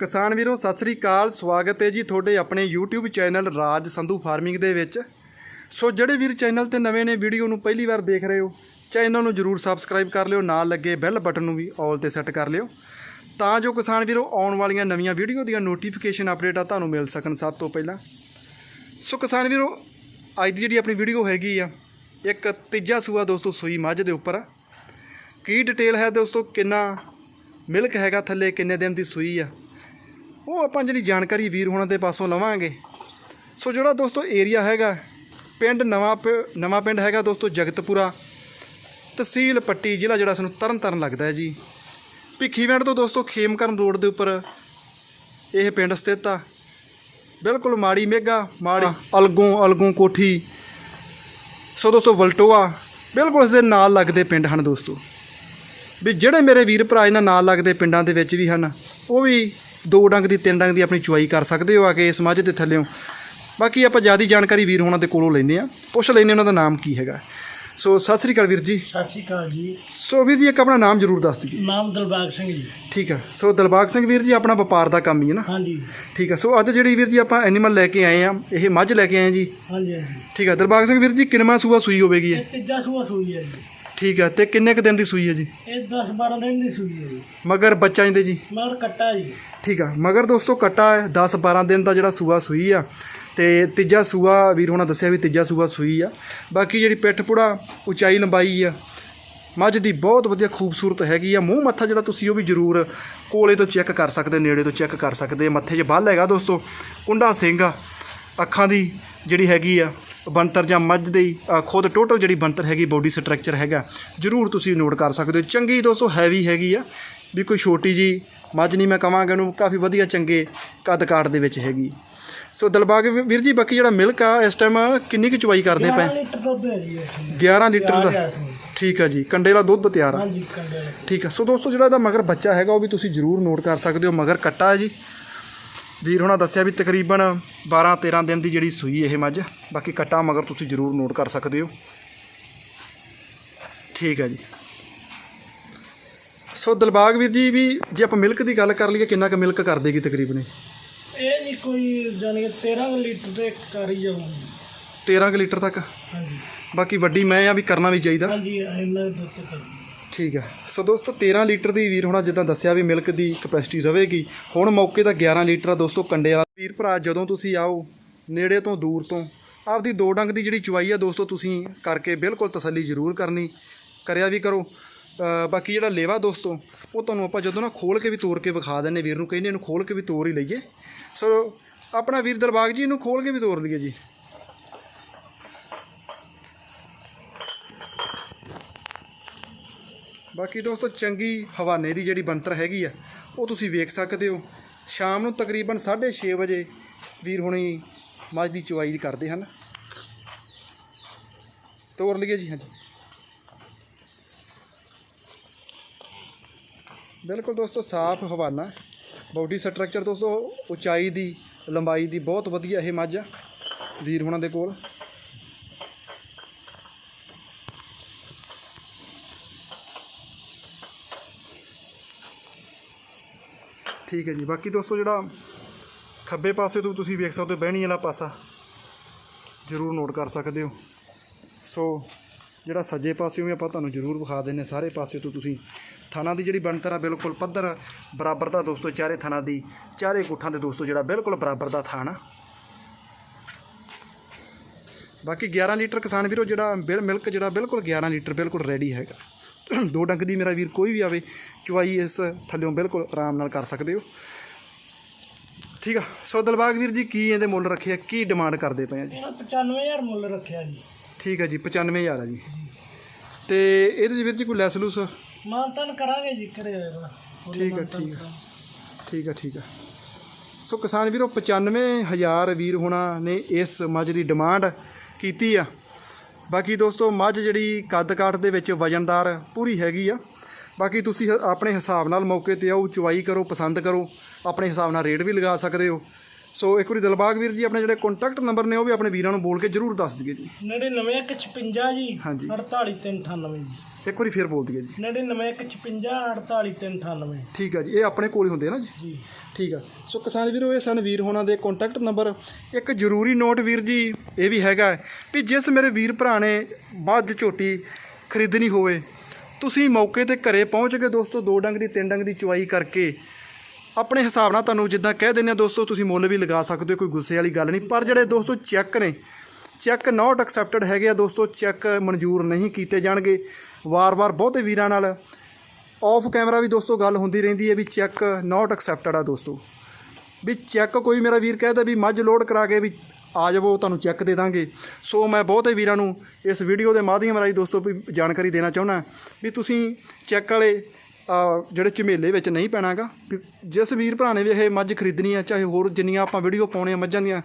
ਕਿਸਾਨ ਵੀਰੋ, ਸਤਿ ਸ੍ਰੀ ਅਕਾਲ। ਸਵਾਗਤ ਹੈ ਜੀ ਤੁਹਾਡੇ ਆਪਣੇ YouTube channel Raj Sandhu farming ਦੇ ਵਿੱਚ। ਸੋ ਜਿਹੜੇ ਵੀਰ ਚੈਨਲ ਤੇ ਨਵੇਂ ਨੇ, ਵੀਡੀਓ ਨੂੰ ਪਹਿਲੀ ਵਾਰ ਦੇਖ ਰਹੇ ਹੋ, ਚੈਨਲ ਨੂੰ ਜਰੂਰ ਸਬਸਕ੍ਰਾਈਬ ਕਰ ਲਿਓ, ਨਾਲ ਲੱਗੇ ਬੈਲ ਬਟਨ ਨੂੰ ਵੀ ਆਲ ਤੇ ਸੈੱਟ ਕਰ ਲਿਓ। ਤਾਂ ਜੋ ਕਿਸਾਨ ਵੀਰੋ, ਆਉਣ ਵਾਲੀਆਂ ਨਵੀਆਂ ਵੀਡੀਓ ਦੀਆਂ ਨੋਟੀਫਿਕੇਸ਼ਨ ਅਪਡੇਟਾਂ ਤੁਹਾਨੂੰ ਮਿਲ ਸਕਣ ਸਭ ਤੋਂ ਪਹਿਲਾਂ। ਸੋ ਕਿਸਾਨ ਵੀਰੋ, ਅੱਜ ਦੀ ਜਿਹੜੀ ਆਪਣੀ ਵੀਡੀਓ ਹੈਗੀ ਆ, ਇੱਕ ਤੀਜਾ ਸੂਆ ਦੋਸਤੋ ਸੂਈ ਮੱਝ ਦੇ ਉੱਪਰ ਕੀ ਡਿਟੇਲ ਹੈ ਦੋਸਤੋ, ਕਿੰਨਾ ਮਿਲਕ ਹੈਗਾ ਥੱਲੇ, ਕਿੰਨੇ ਦਿਨ ਦੀ ਸੂਈ ਆ। ਉਹ ਆਪਾਂ ਜਿਹੜੀ ਜਾਣਕਾਰੀ ਵੀਰ ਹੋਣਾ ਦੇ ਪਾਸੋਂ ਲਵਾਂਗੇ। ਸੋ ਜਿਹੜਾ ਦੋਸਤੋ ਏਰੀਆ ਹੈਗਾ, ਪਿੰਡ ਨਵਾਂ ਪ- ਨਵਾਂ ਪਿੰਡ ਹੈਗਾ ਦੋਸਤੋ ਜਗਤਪੁਰਾ, ਤਹਿਸੀਲ ਪੱਟੀ, ਜ਼ਿਲ੍ਹਾ ਜਿਹੜਾ ਸਾਨੂੰ ਤਰਨ ਤਾਰਨ ਲੱਗਦਾ ਹੈ ਜੀ। ਭਿੱਖੀਵਿੰਡ ਤੋਂ ਦੋਸਤੋ ਖੇਮਕਰਨ ਰੋਡ ਦੇ ਉੱਪਰ ਇਹ ਪਿੰਡ ਸਥਿਤ ਆ। ਬਿਲਕੁਲ ਮਾੜੀ ਮੇਗਾ ਮਾੜੀ ਅਲਗੋਂ ਅਲਗੋਂ ਕੋਠੀ। ਸੋ ਦੋਸਤੋ ਵਲਟੋਆ, ਬਿਲਕੁਲ ਇਸ ਦੇ ਨਾਲ ਲੱਗਦੇ ਪਿੰਡ ਹਨ ਦੋਸਤੋ। ਵੀ ਜਿਹੜੇ ਮੇਰੇ ਵੀਰ ਭਰਾ ਇਹਨਾਂ ਨਾਲ ਲੱਗਦੇ ਪਿੰਡਾਂ ਦੇ ਵਿੱਚ ਵੀ ਹਨ, ਉਹ ਵੀ ਦੋ ਡੰਗ ਦੀ ਤਿੰਨ ਡੰਗ ਦੀ ਆਪਣੀ ਚੁਆਈ ਕਰ ਸਕਦੇ ਹੋ ਆ ਕੇ ਇਸ ਮੱਝ ਦੇ ਥੱਲੇੋਂ ਬਾਕੀ ਆਪਾਂ ਜ਼ਿਆਦਾ ਜਾਣਕਾਰੀ ਵੀਰ ਹੋਣਾ ਦੇ ਕੋਲੋਂ ਲੈਨੇ ਆ ਪੁੱਛ ਲੈਨੇ ਉਹਨਾਂ ਦਾ ਨਾਮ ਕੀ ਹੈਗਾ। ਸੋ ਸਤਿ ਸ੍ਰੀ ਅਕਾਲ ਵੀਰ ਜੀ। ਸਤਿ ਸ਼੍ਰੀ ਅਕਾਲ ਜੀ। ਸੋ ਵੀਰ ਜੀ ਇੱਕ ਆਪਣਾ ਨਾਮ ਜ਼ਰੂਰ ਦੱਸ ਦਈਏ ਨਾਮ ਦਿਲਬਾਗ ਸਿੰਘ ਜੀ। ਠੀਕ ਆ। ਸੋ ਦਿਲਬਾਗ ਸਿੰਘ ਵੀਰ ਜੀ ਆਪਣਾ ਵਪਾਰ ਦਾ ਕੰਮ ਹੀ ਹੈ ਨਾ? ਹਾਂਜੀ। ਠੀਕ ਆ। ਸੋ ਅੱਜ ਜਿਹੜੀ ਵੀਰ ਜੀ ਆਪਾਂ ਐਨੀਮਲ ਲੈ ਕੇ ਆਏ ਆ ਇਹ ਮੱਝ ਲੈ ਕੇ ਆਏ ਜੀ। ਹਾਂਜੀ ਹਾਂਜੀ। ਠੀਕ ਆ। ਦਿਲਬਾਗ ਸਿੰਘ ਵੀਰ ਜੀ ਕਿੰਨਵਾਂ ਸੂਆ ਸੂਈ ਹੋਵੇਗੀ ਇਹ ਤੀਜਾ ਸੂਆ ਸੂਈ ਹੈ ਜੀ। ਠੀਕ ਆ ਤੇ ਕਿੰਨੇ ਕ ਦਿਨ ਦੀ ਸੂਈ ਹੈ ਜੀ? ਇਹ 10 12 ਦਿਨ ਦੀ ਸੂਈ ਹੈ ਜੀ। ਮਗਰ ਬੱਚਾ ਇਹਦੇ ਜੀ? ਮਗਰ ਕੱਟਾ ਜੀ। ਠੀਕ ਆ ਮਗਰ ਦੋਸਤੋ ਕੱਟਾ ਹੈ 10 12 ਦਿਨ ਦਾ ਜਿਹੜਾ ਸੂਆ ਸੂਈ ਆ। ਤੇ ਤੀਜਾ ਸੂਆ ਵੀਰ ਹੋਣਾ ਦੱਸਿਆ ਵੀ ਤੀਜਾ ਸੂਆ ਸੂਈ ਆ। ਬਾਕੀ ਜਿਹੜੀ ਪਿੱਠ ਪੁੜਾ ਉਚਾਈ ਲੰਬਾਈ ਆ ਮੱਝ ਦੀ ਬਹੁਤ ਵਧੀਆ ਖੂਬਸੂਰਤ ਹੈਗੀ ਆ। ਮੂੰਹ ਮੱਥਾ ਜਿਹੜਾ ਤੁਸੀਂ ਉਹ ਵੀ ਜ਼ਰੂਰ ਕੋਲੇ ਤੋਂ ਚੈੱਕ ਕਰ ਸਕਦੇ ਨੇੜੇ ਤੋਂ ਚੈੱਕ ਕਰ ਸਕਦੇ ਮੱਥੇ 'ਚ ਬੱਲ ਹੈਗਾ ਦੋਸਤੋ। ਕੁੰਡਾ ਸਿੰਘ ਆ ਅੱਖਾਂ ਦੀ ਜਿਹੜੀ ਹੈਗੀ ਆ ਬੰਤਰ ਜਾਂ ਮੱਝ ਦੀ ਖੁਦ ਟੋਟਲ ਜਿਹੜੀ ਬੰਤਰ ਹੈਗੀ ਬੋਡੀ ਸਟਰਕਚਰ ਹੈਗਾ ਜ਼ਰੂਰ ਤੁਸੀਂ ਨੋਟ ਕਰ ਸਕਦੇ ਹੋ। ਚੰਗੀ ਦੋਸਤੋ ਹੈਵੀ ਹੈਗੀ ਆ ਵੀ ਕੋਈ ਛੋਟੀ ਜੀ ਮੱਝ ਨਹੀਂ ਮੈਂ ਕਵਾਂਗਾ ਉਹਨੂੰ ਕਾਫੀ ਵਧੀਆ ਚੰਗੇ ਕੱਦ ਕਾਠ ਦੇ ਵਿੱਚ ਹੈਗੀ। ਸੋ ਦਿਲਬਾਗ ਵੀਰ ਜੀ ਬਾਕੀ ਜਿਹੜਾ ਮਿਲਕ ਆ ਇਸ ਟਾਈਮ ਕਿੰਨੀ ਕੁ ਚਵਾਈ ਕਰਦੇ 11 ਪਏ ਲੀਟਰ ਦੁੱਧ ਹੈ ਜੀ ਇਹ। 11 ਲੀਟਰ ਤਿਆਰ ਦਾ। ਠੀਕ ਆ ਜੀ ਕੰਡੇ ਦਾ ਦੁੱਧ ਤਿਆਰ ਆ? ਹਾਂਜੀ ਕੰਡੇ ਦਾ। ਠੀਕ ਆ ਸੋ ਦੋਸਤੋ ਜਿਹੜਾ ਇਹਦਾ ਮਗਰ ਬੱਚਾ ਹੈਗਾ ਉਹ ਵੀ ਤੁਸੀਂ ਜ਼ਰੂਰ ਨੋਟ ਕਰ ਸਕਦੇ ਹੋ ਮਗਰ ਕੱਟਾ ਹੈ ਜੀ। ਵੀਰ ਹੋਣਾ ਦੱਸਿਆ ਵੀ ਤਕਰੀਬਨ 12 13 ਦਿਨ ਦੀ ਜਿਹੜੀ ਸੂਈ ਇਹ ਮੱਝ ਬਾਕੀ ਕੱਟਾ ਮਗਰ ਤੁਸੀਂ ਜ਼ਰੂਰ ਨੋਟ ਕਰ ਸਕਦੇ ਹੋ। ਠੀਕ ਹੈ ਜੀ। ਸੋ ਦਿਲਬਾਗ ਵੀਰ ਜੀ ਵੀ ਜੇ ਆਪਾਂ ਮਿਲਕ ਦੀ ਗੱਲ ਕਰ ਲਈਏ ਕਿੰਨਾ ਕੁ ਮਿਲਕ ਕਰ ਦੇਗੀ ਤਕਰੀਬਨ ਇਹ? ਜੀ ਕੋਈ ਜਾਨੀ ਕਿ 13 ਕੁ ਲੀਟਰ ਤੇ ਕਰ ਹੀ ਜਾਊਗਾ 13 ਕੁ ਲੀਟਰ ਤੱਕ? ਹਾਂਜੀ। ਬਾਕੀ ਵੱਡੀ ਮੈਂ ਆ ਵੀ ਕਰਨਾ ਵੀ ਚਾਹੀਦਾ। ਹਾਂਜੀ ਇੰਨਾ ਦੁੱਧ ਤੇ ਕਰ ਠੀਕ ਆ ਸੋ ਦੋਸਤੋ 13 ਲੀਟਰ ਦੀ ਵੀਰ ਹੁਣ ਜਿੱਦਾਂ ਦੱਸਿਆ ਵੀ ਮਿਲਕ ਦੀ ਕਪੈਸਿਟੀ ਰਹੇਗੀ। ਹੁਣ ਮੌਕੇ ਦਾ 11 ਲੀਟਰ ਆ ਦੋਸਤੋ, ਕੰਡੇ ਵਾਲਾ। ਵੀਰ ਭਰਾ, ਜਦੋਂ ਤੁਸੀਂ ਆਓ ਨੇੜੇ ਤੋਂ ਦੂਰ ਤੋਂ, ਆਪਦੀ ਦੋ ਡੰਗ ਦੀ ਜਿਹੜੀ ਚੁਆਈ ਆ ਦੋਸਤੋ, ਤੁਸੀਂ ਕਰਕੇ ਬਿਲਕੁਲ ਤਸੱਲੀ ਜ਼ਰੂਰ ਕਰਨੀ। ਕਰਿਆ ਵੀ ਕਰੋ। ਬਾਕੀ ਜਿਹੜਾ ਲੇਵਾ ਦੋਸਤੋ, ਉਹ ਤੁਹਾਨੂੰ ਆਪਾਂ ਜਦੋਂ ਨਾ ਖੋਲ ਕੇ ਵੀ ਤੋੜ ਕੇ ਵਿਖਾ ਦਿੰਨੇ ਵੀਰ ਨੂੰ, ਕਹਿੰਦੇ ਇਹਨੂੰ ਖੋਲ ਕੇ ਵੀ ਤੋੜ ਹੀ ਲਈਏ। ਸੋ ਆਪਣਾ ਵੀਰ ਦਲਬਾਗ ਜੀ, ਇਹਨੂੰ ਖੋਲ ਕੇ ਵੀ ਤੋੜ ਲਈਏ ਜੀ। ਬਾਕੀ ਦੋਸਤੋ, ਚੰਗੀ ਹਵਾਨੇ ਦੀ ਜਿਹੜੀ ਬੰਤਰ ਹੈਗੀ ਆ, ਉਹ ਤੁਸੀਂ ਵੇਖ ਸਕਦੇ ਹੋ। ਸ਼ਾਮ ਨੂੰ ਤਕਰੀਬਨ 6:30 ਵਜੇ ਵੀਰ ਹੁਣੀ ਮੱਝ ਦੀ ਚੁਆਈ ਕਰਦੇ ਹਨ। ਤੋਰ ਲਈਏ ਜੀ, ਹਾਂਜੀ। ਬਿਲਕੁਲ ਦੋਸਤੋ, ਸਾਫ਼ ਹਵਾਨਾ। ਬਾਡੀ ਸਟਰਕਚਰ ਦੋਸਤੋ, ਉਚਾਈ ਦੀ, ਲੰਬਾਈ ਦੀ ਬਹੁਤ ਵਧੀਆ ਇਹ ਮੱਝ ਆ, ਵੀਰ ਹੁਣਾਂ ਦੇ ਕੋਲ। ਠੀਕ ਹੈ ਜੀ। ਬਾਕੀ ਦੋਸਤੋ ਜਿਹੜਾ ਖੱਬੇ ਪਾਸੇ ਤੋਂ ਤੁਸੀਂ ਵੇਖ ਸਕਦੇ ਹੋ, ਬਹਿਣੀ ਵਾਲਾ ਪਾਸਾ, ਜ਼ਰੂਰ ਨੋਟ ਕਰ ਸਕਦੇ ਹੋ। ਸੋ ਜਿਹੜਾ ਸੱਜੇ ਪਾਸੇ ਵੀ ਆਪਾਂ ਤੁਹਾਨੂੰ ਜ਼ਰੂਰ ਵਿਖਾ ਦਿੰਨੇ ਸਾਰੇ ਪਾਸੇ ਤੋਂ ਤੁਸੀਂ ਥਾਣਾ ਦੀ ਜਿਹੜੀ ਬਣਤਰ ਆ, ਬਿਲਕੁਲ ਪੱਧਰ ਬਰਾਬਰ ਦਾ ਦੋਸਤੋ, ਚਾਰੇ ਥਾਣਾ ਦੀ, ਚਾਰੇ ਗੁੱਠਾਂ ਦੇ ਦੋਸਤੋ ਜਿਹੜਾ ਬਿਲਕੁਲ ਬਰਾਬਰ ਦਾ ਥਾਣਾ। ਬਾਕੀ 11 ਲੀਟਰ ਕਿਸਾਨ ਵੀਰੋ, ਜਿਹੜਾ ਬਿਲ, ਮਿਲਕ ਜਿਹੜਾ ਬਿਲਕੁਲ 11 ਲੀਟਰ ਬਿਲਕੁਲ ਰੈਡੀ ਹੈਗਾ। ਦੋ ਡੰਗ ਦੀ ਮੇਰਾ ਵੀਰ ਕੋਈ ਵੀ ਆਵੇ ਚੁਆਈ ਇਸ ਥੱਲਿਓਂ ਬਿਲਕੁਲ ਆਰਾਮ ਨਾਲ ਕਰ ਸਕਦੇ ਹੋ। ਠੀਕ ਆ ਸੋ ਦਿਲਬਾਗ ਵੀਰ ਜੀ ਕੀ ਇਹਦੇ ਮੁੱਲ ਰੱਖੇ ਆ? ਕੀ ਡਿਮਾਂਡ ਕਰਦੇ ਪਏ ਆ ਜੀ? ਇਹਨਾਂ 95000 ਮੁੱਲ ਰੱਖਿਆ ਜੀ। ਠੀਕ ਹੈ ਜੀ 95000 ਆ ਜੀ। ਤੇ ਇਹਦੇ 'ਚ ਵੀਰ ਜੀ ਕੋਈ ਲੈਸ ਲੂਸ? ਮਾਨਤਨ ਕਰਾਂਗੇ ਜੀ ਕਰੇ ਠੀਕ ਹੈ, ਠੀਕ ਹੈ। ਠੀਕ ਆ ਠੀਕ ਆ। ਸੋ ਕਿਸਾਨ ਵੀਰੋ 95000 ਵੀਰ ਹੋਣਾ ਨੇ ਇਸ ਮੱਝ ਦੀ ਡਿਮਾਂਡ ਕੀਤੀ ਆ। ਬਾਕੀ ਦੋਸਤੋ, ਮੱਝ ਜਿਹੜੀ ਕੱਦ ਕਾਠ ਦੇ ਵਿੱਚ ਵਜਨਦਾਰ ਪੂਰੀ ਹੈਗੀ ਆ। ਬਾਕੀ ਤੁਸੀਂ ਹ- ਆਪਣੇ ਹਿਸਾਬ ਨਾਲ ਮੌਕੇ ਤੇ ਆਓ, ਚੁਆਈ ਕਰੋ, ਪਸੰਦ ਕਰੋ। ਆਪਣੇ ਹਿਸਾਬ ਨਾਲ ਰੇਟ ਵੀ ਲਗਾ ਸਕਦੇ ਹੋ। ਸੋ ਇੱਕ ਵਾਰੀ ਦਿਲਬਾਗ ਵੀਰ ਜੀ ਆਪਣੇ ਜਿਹੜੇ ਕੰਟੈਕਟ ਨੰਬਰ ਨੇ ਉਹ ਵੀ ਆਪਣੇ ਵੀਰਾਂ ਨੂੰ ਬੋਲ ਕੇ ਜਰੂਰ ਦੱਸ ਦਈਏ ਜੀ। 99 56 ਜੀ ਹਾਂਜੀ। 48 398 ਜੀ। ਇੱਕ ਵਾਰੀ ਫੇਰ ਬੋਲ ਦਈਏ ਜੀ। 9915548398 ਠੀਕ ਆ ਜੀ ਇਹ ਆਪਣੇ ਕੋਲ ਹੀ ਹੁੰਦੇ ਨਾ ਜੀ? ਜੀ। ਠੀਕ ਆ। ਸੋ ਕਿਸਾਨ ਵੀਰੋ ਇਹ ਸਨ ਵੀਰ ਹੋਣਾ ਦੇ ਕੰਟੈਕਟ ਨੰਬਰ ਇੱਕ ਜ਼ਰੂਰੀ ਨੋਟ ਵੀਰ ਜੀ ਇਹ ਵੀ ਹੈਗਾ ਵੀ ਜਿਸ ਮੇਰੇ ਵੀਰ ਭਰਾ ਨੇ ਮੱਝ ਝੋਟੀ ਖਰੀਦਣੀ ਹੋਵੇ ਤੁਸੀਂ ਮੌਕੇ ਤੇ ਘਰੇ ਪਹੁੰਚ ਕੇ ਦੋਸਤੋ ਦੋ ਡੰਗ ਦੀ ਤਿੰਨ ਡੰਗ ਦੀ ਚੁਆਈ ਕਰਕੇ। ਆਪਣੇ ਹਿਸਾਬ ਨਾਲ ਤੁਹਾਨੂੰ ਜਿੱਦਾਂ ਕਹਿ ਦਿੰਦੇ ਆ ਦੋਸਤੋ, ਤੁਸੀਂ ਮੁੱਲ ਵੀ ਲਗਾ ਸਕਦੇ ਹੋ, ਕੋਈ ਗੁੱਸੇ ਵਾਲੀ ਗੱਲ ਨਹੀਂ। ਪਰ ਜਿਹੜੇ ਦੋਸਤੋ, ਚੈੱਕ ਨੇ, ਚੈੱਕ ਨਾਟ ਐਕਸੈਪਟਡ ਹੈਗੇ ਆ ਦੋਸਤੋ, ਚੈੱਕ ਮਨਜ਼ੂਰ ਨਹੀਂ ਕੀਤੇ ਜਾਣਗੇ। ਵਾਰ-ਵਾਰ ਬਹੁਤੇ ਵੀਰਾਂ ਨਾਲ ਆਫ ਕੈਮਰਾ ਵੀ ਦੋਸਤੋ ਗੱਲ ਹੁੰਦੀ ਰਹਿੰਦੀ ਹੈ ਵੀ ਚੈੱਕ ਨਾਟ ਐਕਸੈਪਟਡ ਆ ਦੋਸਤੋ। ਵੀ ਚੈੱਕ ਕੋਈ ਮੇਰਾ ਵੀਰ ਕਹਿੰਦਾ ਵੀ ਮੱਝ ਲੋਡ ਕਰਾ ਕੇ ਵੀ ਆ ਜਾਵੋ, ਤੁਹਾਨੂੰ ਚੈੱਕ ਦੇ ਦਾਂਗੇ। ਸੋ ਮੈਂ ਬਹੁਤੇ ਵੀਰਾਂ ਨੂੰ ਇਸ ਵੀਡੀਓ ਦੇ ਮਾਧਿਅਮ ਰਾਹੀਂ ਦੋਸਤੋ ਵੀ ਜਾਣਕਾਰੀ ਦੇਣਾ ਚਾਹੁੰਦਾ ਵੀ ਤੁਸੀਂ ਚੈੱਕ ਵਾਲੇ ਜਿਹੜੇ ਝਮੇਲੇ ਵਿੱਚ ਨਹੀਂ ਪੈਣਾਗਾ, ਵੀ ਜਿਸ ਵੀਰ ਭਰਾ ਨੇ ਵੀ ਇਹ ਮੱਝ ਖਰੀਦਣੀ ਹੈ ਚਾਹੇ ਹੋਰ ਜਿੰਨੀਆਂ ਆਪਾਂ ਵੀਡੀਓ ਪਾਉਣੇ ਆ ਮੱਝਾਂ ਦੀਆਂ,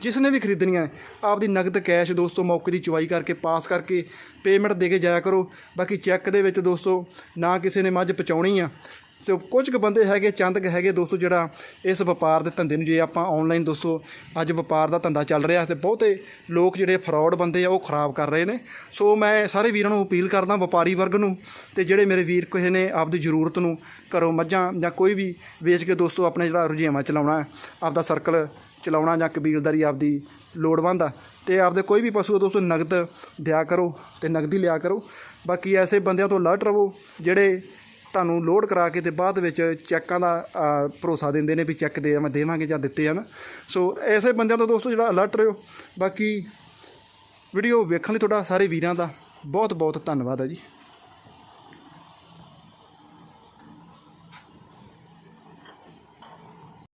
ਜਿਸ ਨੇ ਵੀ ਖਰੀਦਣੀਆਂ ਆਪਦੀ ਨਗਦ ਕੈਸ਼ ਦੋਸਤੋ ਮੌਕੇ ਦੀ ਚੁਆਈ ਕਰਕੇ ਪਾਸ ਕਰਕੇ ਪੇਮੈਂਟ ਦੇ ਕੇ ਜਾਇਆ ਕਰੋ। ਬਾਕੀ ਚੈੱਕ ਦੇ ਵਿੱਚ ਦੋਸਤੋ, ਨਾ ਕਿਸੇ ਨੇ ਮੱਝ ਪਹੁੰਚਾਉਣੀ ਆ ਸੋ ਕੁਝ ਕੁ ਬੰਦੇ ਹੈਗੇ, ਚੰਦ ਕੁ ਹੈਗੇ ਦੋਸਤੋ ਜਿਹੜਾ ਇਸ ਵਪਾਰ ਦੇ ਧੰਦੇ ਨੂੰ, ਜੇ ਆਪਾਂ ਆਨਲਾਈਨ ਦੋਸਤੋ ਅੱਜ ਵਪਾਰ ਦਾ ਧੰਦਾ ਚੱਲ ਰਿਹਾ ਤੇ ਬਹੁਤੇ ਲੋਕ ਜਿਹੜੇ ਫਰਾਡ ਬੰਦੇ ਆ ਉਹ ਖਰਾਬ ਕਰ ਰਹੇ ਨੇ। ਸੋ ਮੈਂ ਸਾਰੇ ਵੀਰਾਂ ਨੂੰ ਅਪੀਲ ਕਰਦਾ ਵਪਾਰੀ ਵਰਗ ਨੂੰ ਤੇ ਜਿਹੜੇ ਮੇਰੇ ਵੀਰ ਕਿਸੇ ਨੇ ਆਪਦੀ ਜ਼ਰੂਰਤ ਨੂੰ ਘਰੋਂ ਮੱਝਾਂ ਜਾਂ ਕੋਈ ਵੀ ਵੇਚ ਕੇ ਦੋਸਤੋ ਆਪਣੇ ਜਿਹੜਾ ਰੁਝੇਵਾਂ ਚਲਾਉਣਾ, ਆਪਦਾ ਸਰਕਲ ਚਲਾਉਣਾ ਜਾਂ ਕਬੀਲਦਾਰੀ ਆਪਦੀ ਲੋੜਵੰਦ ਆ ਤੇ ਆਪਦੇ ਕੋਈ ਵੀ ਪਸ਼ੂ ਆ ਦੋਸਤੋ ਨਗਦ ਦਿਆ ਕਰੋ ਤੇ ਨਗਦੀ ਲਿਆ ਕਰੋ। ਬਾਕੀ ਐਸੇ ਬੰਦਿਆਂ ਤੋਂ ਅਲਰਟ ਰਹੋ ਜਿਹੜੇ ਤੁਹਾਨੂੰ ਲੋਡ ਕਰਾ ਕੇ ਤੇ ਬਾਅਦ ਵਿੱਚ ਚੈੱਕਾਂ ਦਾ ਭਰੋਸਾ ਦਿੰਦੇ ਨੇ ਵੀ ਚੈੱਕ ਦੇ ਮੈਂ ਦੇਵਾਂਗੇ ਜਾਂ ਦਿੱਤੇ ਹਨ ਸੋ ਐਸੇ ਬੰਦਿਆਂ ਤੋਂ ਦੋਸਤੋ ਜਿਹੜਾ ਅਲਰਟ ਰਹੋ। ਬਾਕੀ ਵੀਡੀਓ ਵੇਖਣ ਲਈ ਤੁਹਾਡਾ ਸਾਰੇ ਵੀਰਾਂ ਦਾ ਬਹੁਤ ਬਹੁਤ ਧੰਨਵਾਦ ਹੈ ਜੀ।